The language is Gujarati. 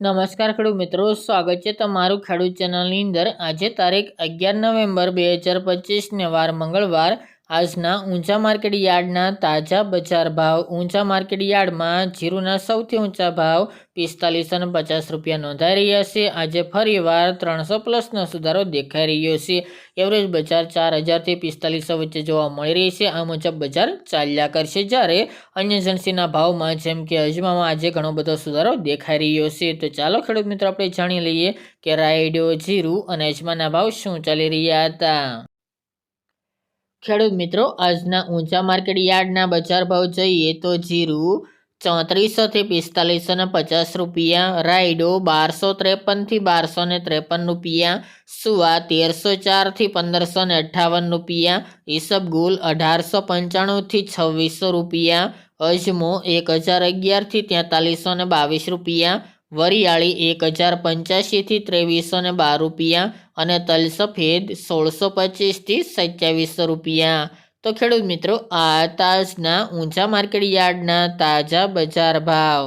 નમસ્કાર ખેડૂત મિત્રો, સ્વાગત છે તમારું ખેડૂત ચેનલની અંદર. આજે તારીખ અગિયાર નવેમ્બર બે હજાર પચીસને વાર મંગળવાર આજના ઊંચા માર્કેટ યાર્ડના તાજા બજાર ભાવ ઊંચા માર્કેટ યાર્ડમાં જીરુના સૌથી ઊંચા ભાવ પિસ્તાલીસ અને પચાસ રૂપિયા નોંધાઈ રહ્યા છે. આજે ફરીવાર ત્રણસો પ્લસનો સુધારો દેખાઈ રહ્યો છે. એવરેજ બજાર ચાર હજારથી પિસ્તાલીસો વચ્ચે જોવા મળી રહી છે. આ મુજબ બજાર ચાલ્યા કરશે જ્યારે અન્ય એજન્સીના ભાવમાં જેમ કે અજમામાં આજે ઘણો બધો સુધારો દેખાઈ રહ્યો છે. તો ચાલો ખેડૂત મિત્રો આપણે જાણી લઈએ કે રાયડો, જીરું અને અજમાના ભાવ શું ચાલી રહ્યા હતા. ખેડૂત મિત્રો, આજના ઊંચા માર્કેટ યાર્ડના બજાર ભાવ જોઈએ તો જીરું ચોત્રીસોથી પિસ્તાલીસો ને પચાસ રૂપિયા, રાયડો બારસો ત્રેપનથી બારસો ને ત્રેપન રૂપિયા, સુવા તેરસો ચારથી પંદરસો ને અઠ્ઠાવન રૂપિયા ઈસબગુલ અઢારસો પંચાણુંથી છવ્વીસો રૂપિયા, અજમો એક હજાર અગિયારથી તેતાલીસો ને બાવીસ રૂપિયા વરિયાળી એક હજાર પંચ્યાસીથી ત્રેવીસો ને બાર રૂપિયા અને તલ સફેદ સોળસો પચીસથી સત્યાવીસો રૂપિયા. તો ખેડૂત મિત્રો, આ તાજના ઊંચા માર્કેટ યાર્ડના તાજા બજાર ભાવ.